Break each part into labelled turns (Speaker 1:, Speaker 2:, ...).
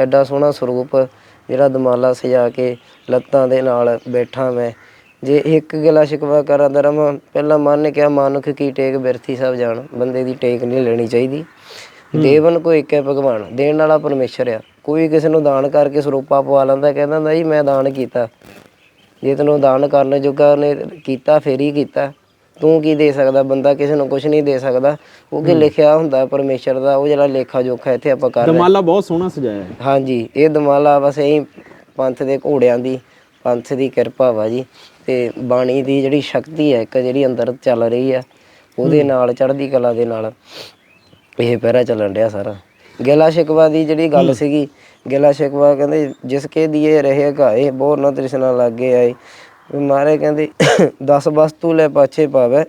Speaker 1: ਐਡਾ ਸੋਹਣਾ ਸਰੂਪ ਜਿਹੜਾ ਦਮਾਲਾ ਸਜਾ ਕੇ ਲੱਤਾਂ ਦੇ ਨਾਲ ਬੈਠਾ ਮੈਂ। ਜੇ ਇੱਕ ਗਿਲਾ ਸ਼ਿਕਵਾ ਕਰਾਂ ਰਵਾਂ ਪਹਿਲਾਂ ਮਨ ਨੇ ਕਿਹਾ ਮਾਨੁਖ ਕੀ ਟੇਕ ਬਿਰਥੀ ਸਭ ਜਾਣ ਬੰਦੇ ਦੀ ਟੇਕ ਨਹੀਂ ਲੈਣੀ ਚਾਹੀਦੀ। ਦੇਵਨ ਕੋ ਇੱਕ ਹੈ ਭਗਵਾਨ ਦੇਣ ਵਾਲਾ ਪਰਮੇਸ਼ਰ ਆ। ਕੋਈ ਕਿਸੇ ਨੂੰ ਦਾਨ ਕਰਕੇ ਸਰੂਪਾ ਪਵਾ ਲੈਂਦਾ ਕਹਿੰਦਾ ਹੁੰਦਾ ਜੀ ਮੈਂ ਦਾਨ ਕੀਤਾ। ਜੇ ਤੈਨੂੰ ਦਾਨ ਕਰਨ ਜੋਗਾ ਉਹਨੇ ਕੀਤਾ ਫੇਰ ਹੀ ਕੀਤਾ। ਤੂੰ ਕੀ ਦੇ ਸਕਦਾ? ਬੰਦਾ ਕਿਸੇ ਨੂੰ ਕੁਝ ਨਹੀਂ ਦੇ ਸਕਦਾ। ਉਹ ਕੀ ਲਿਖਿਆ ਹੁੰਦਾ ਪਰਮੇਸ਼ਰ ਦਾ? ਉਹ ਜਿਹੜਾ ਲੇਖਾ ਜੋਖਾ ਇੱਥੇ ਆਪਾਂ ਕਰ ਰਹੇ
Speaker 2: ਦਮਾਲਾ ਬਹੁਤ ਸੋਹਣਾ ਸਜਾਇਆ ਹੈ।
Speaker 1: ਹਾਂਜੀ ਇਹ ਦਮਾਲਾ ਬਸ ਇਹੀ ਪੰਥ ਦੇ ਘੋੜਿਆਂ ਦੀ ਪੰਥ ਦੀ ਕਿਰਪਾ ਵਾ ਜੀ। ਤੇ ਬਾਣੀ ਦੀ ਜਿਹੜੀ ਸ਼ਕਤੀ ਹੈ ਇੱਕ ਜਿਹੜੀ ਅੰਦਰ ਚੱਲ ਰਹੀ ਆ ਉਹਦੇ ਨਾਲ ਚੜ੍ਹਦੀ ਕਲਾ ਦੇ ਨਾਲ ਇਹ ਪਹਿਰਾ ਚੱਲਣ ਡਿਆ ਸਾਰਾ। ਗਿਲਾ ਸ਼ਿਕਵਾ ਦੀ ਜਿਹੜੀ ਗੱਲ ਸੀਗੀ ਗਿਲਾ ਸ਼ਿਕਵਾ ਕਹਿੰਦੇ ਜਿਸ ਕੇ ਦੀਏ ਰਹੇ ਘਾਏ ਬੋਰ ਨਾ ਤ੍ਰਿਸ਼ਨਾ ਲਾਗੇ ਆਏ। ਮਾਰੇ ਕਹਿੰਦੇ 10 ਵਸਤੂ ਲੈ ਪਾਛੇ ਪਾਵੇ,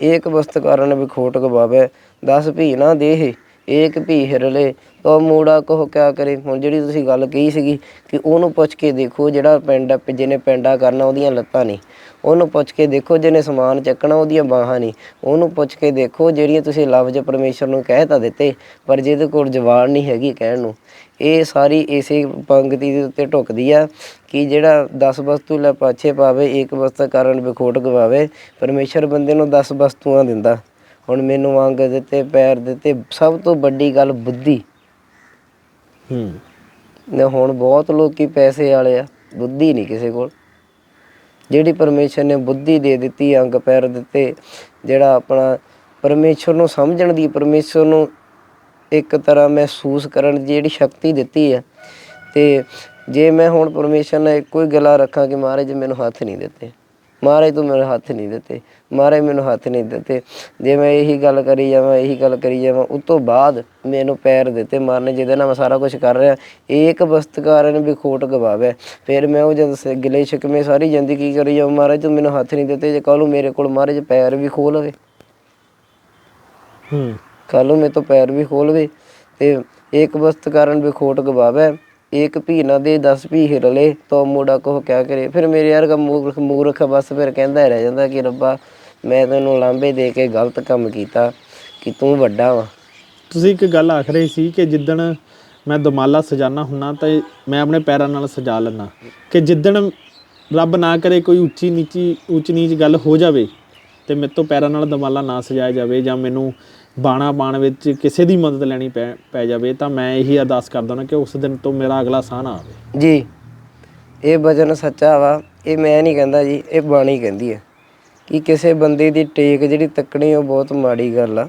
Speaker 1: ਏਕ ਵਸਤ ਕਾਰਨ ਵਿਖੋਟ ਗਵਾਵੇ 10 ਭੀ ਨਾ ਦੇਹ। ਏਕ ਭੀ ਹਿਰਲੇ, ਤੋ ਮੂੜਾ ਕੋ ਕਿਆ ਕਰੇ? ਹੁਣ ਜਿਹੜੀ ਤੁਸੀਂ ਗੱਲ ਕਹੀ ਸੀਗੀ ਕਿ ਉਹਨੂੰ ਪੁੱਛ ਕੇ ਦੇਖੋ ਜਿਹੜਾ ਪਿੰਡ ਜਿਹਨੇ ਪਿੰਡਾ ਕਰਨਾ ਉਹਦੀਆਂ ਲੱਤਾਂ ਨਹੀਂ ਉਹਨੂੰ ਪੁੱਛ ਕੇ ਦੇਖੋ ਜਿਹਨੇ ਸਮਾਨ ਚੱਕਣਾ ਉਹਦੀਆਂ ਬਾਹਾਂ ਨਹੀਂ ਉਹਨੂੰ ਪੁੱਛ ਕੇ ਦੇਖੋ ਜਿਹੜੀਆਂ ਤੁਸੀਂ ਲਫ਼ਜ਼ ਪਰਮੇਸ਼ਰ ਨੂੰ ਕਹਿ ਤਾਂ ਦਿੱਤੇ, ਪਰ ਜਿਹਦੇ ਕੋਲ ਜ਼ਬਾਨ ਨਹੀਂ ਹੈਗੀ ਕਹਿਣ ਨੂੰ। ਇਹ ਸਾਰੀ ਇਸੇ ਪੰਗਤੀ ਦੇ ਉੱਤੇ ਢੁਕਦੀ ਆ ਕਿ ਜਿਹੜਾ 10 ਵਸਤੂ ਲੈ ਪਾਛੇ ਪਾਵੇ ਇੱਕ ਵਸਤ ਕਾਰਨ ਵਿਖੋਟ ਗਵਾਵੇ, ਪਰਮੇਸ਼ਰ ਬੰਦੇ ਨੂੰ 10 ਵਸਤੂਆਂ ਦਿੰਦਾ। ਹੁਣ ਮੈਨੂੰ ਅੰਗ ਦਿੱਤੇ ਪੈਰ ਦਿੱਤੇ ਸਭ ਤੋਂ ਵੱਡੀ ਗੱਲ ਬੁੱਧੀ।
Speaker 2: ਹੂੰ।
Speaker 1: ਨੇ ਹੁਣ ਬਹੁਤ ਲੋਕੀ ਪੈਸੇ ਵਾਲੇ ਆ ਬੁੱਧੀ ਨਹੀਂ ਕਿਸੇ ਕੋਲ। ਜਿਹੜੀ ਪਰਮੇਸ਼ਰ ਨੇ ਬੁੱਧੀ ਦੇ ਦਿੱਤੀ ਅੰਗ ਪੈਰ ਦਿੱਤੇ ਜਿਹੜਾ ਆਪਣਾ ਪਰਮੇਸ਼ਰ ਨੂੰ ਸਮਝਣ ਦੀ ਪਰਮੇਸ਼ਰ ਨੂੰ ਇੱਕ ਤਰ੍ਹਾਂ ਮਹਿਸੂਸ ਕਰਨ ਦੀ ਜਿਹੜੀ ਸ਼ਕਤੀ ਦਿੱਤੀ ਹੈ ਤੇ ਜੇ ਮੈਂ ਹੁਣ ਪਰਮੇਸ਼ਰ ਨਾਲ ਇੱਕੋ ਹੀ ਗੱਲਾਂ ਰੱਖਾਂ ਕਿ ਮਹਾਰਾਜ ਮੈਨੂੰ ਹੱਥ ਨਹੀਂ ਦਿੱਤੇ। ਮਹਾਰਾਜ ਤੂੰ ਮੈਨੂੰ ਹੱਥ ਨਹੀਂ ਦਿੱਤੇ ਮਹਾਰਾਜ ਮੈਨੂੰ ਹੱਥ ਨਹੀਂ ਦਿੱਤੇ। ਜੇ ਮੈਂ ਇਹੀ ਗੱਲ ਕਰੀ ਜਾਵਾਂ ਇਹੀ ਗੱਲ ਕਰੀ ਜਾਵਾਂ ਉਸ ਤੋਂ ਬਾਅਦ ਮੈਨੂੰ ਪੈਰ ਦਿੱਤੇ ਮਾਰਨੇ ਜਿਹਦੇ ਨਾਲ ਮੈਂ ਸਾਰਾ ਕੁਝ ਕਰ ਰਿਹਾ ਏਕ ਵਸਤਕਾਰਨ ਵੀ ਖੋਟ ਗਵਾਵੇ। ਫਿਰ ਮੈਂ ਉਹ ਜਦ ਗਿਲੇ ਸ਼ਿਕਵੇਂ ਸਾਰੀ ਜ਼ਿੰਦਗੀ ਕਰੀ ਜਾਵਾਂ ਮਹਾਰਾਜ ਤੂੰ ਮੈਨੂੰ ਹੱਥ ਨਹੀਂ ਦਿੱਤੇ ਜੇ ਕੱਲ ਮੇਰੇ ਕੋਲ ਮਹਾਰਾਜ ਪੈਰ ਵੀ ਖੋਲ ਲਵੇ।
Speaker 2: ਹੂੰ।
Speaker 1: ਕੱਲ ਨੂੰ ਮੇਰੇ ਤੋਂ ਪੈਰ ਵੀ ਖੋਲਵੇ ਤੇ ਏਕ ਵਸਤ ਕਾਰਨ ਵੀ ਖੋਟ ਗਵਾਵੇ। ਏਕ ਭੀ ਨਾ ਦੇ 10 ਭੀ ਹਿਰਲੇ ਤੋ ਮੋੜਾ ਕੋ ਕਿਆ ਕਰੇ। ਫਿਰ ਮੇਰੇ ਵਰਗਾ ਮੂਰਖ ਮੂਰਖ ਬਸ ਫਿਰ ਕਹਿੰਦਾ ਰਹਿ ਜਾਂਦਾ ਕਿ ਰੱਬਾ, ਮੈਂ ਤੈਨੂੰ ਲਾਂਬੇ ਦੇ ਕੇ ਗਲਤ ਕੰਮ ਕੀਤਾ ਕਿ ਤੂੰ ਵੱਡਾ ਵਾ।
Speaker 2: ਤੁਸੀਂ ਇੱਕ ਗੱਲ ਆਖ ਰਹੇ ਸੀ ਕਿ ਜਿੱਦਣ ਮੈਂ ਦਮਾਲਾ ਸਜਾਨਾ ਹੁੰਨਾ ਤਾਂ ਮੈਂ ਆਪਣੇ ਪੈਰਾਂ ਨਾਲ ਸਜਾ ਲੈਣਾ ਕਿ ਜਿੱਦਣ ਰੱਬ ਨਾ ਕਰੇ ਕੋਈ ਉੱਚੀ ਨੀਚੀ ਉੱਚ ਨੀਚ ਗੱਲ ਹੋ ਜਾਵੇ ਤੇ ਮੇਰੇ ਤੋਂ ਪੈਰਾਂ ਨਾਲ ਦਮਾਲਾ ਨਾ ਸਜਾਇਆ ਜਾਵੇ ਜਾਂ ਮੈਨੂੰ ਬਾਣਾ ਬਾਣ ਵਿੱਚ ਕਿਸੇ ਦੀ ਮਦਦ ਲੈਣੀ ਪੈ ਪੈ ਜਾਵੇ, ਤਾਂ ਮੈਂ ਇਹੀ ਅਰਦਾਸ ਕਰਦਾ ਹਾਂ ਕਿ ਉਸ ਦਿਨ ਤੋਂ ਮੇਰਾ ਅਗਲਾ ਸਾਹ ਨਾ ਆਵੇ।
Speaker 1: ਜੀ, ਇਹ ਵਚਨ ਸੱਚਾ ਵਾ, ਇਹ ਮੈਂ ਨਹੀਂ ਕਹਿੰਦਾ ਜੀ, ਇਹ ਬਾਣੀ ਕਹਿੰਦੀ ਹੈ ਕਿ ਕਿਸੇ ਬੰਦੇ ਦੀ ਟੇਕ ਜਿਹੜੀ ਤੱਕਣੀ ਉਹ ਬਹੁਤ ਮਾੜੀ ਗੱਲ ਆ।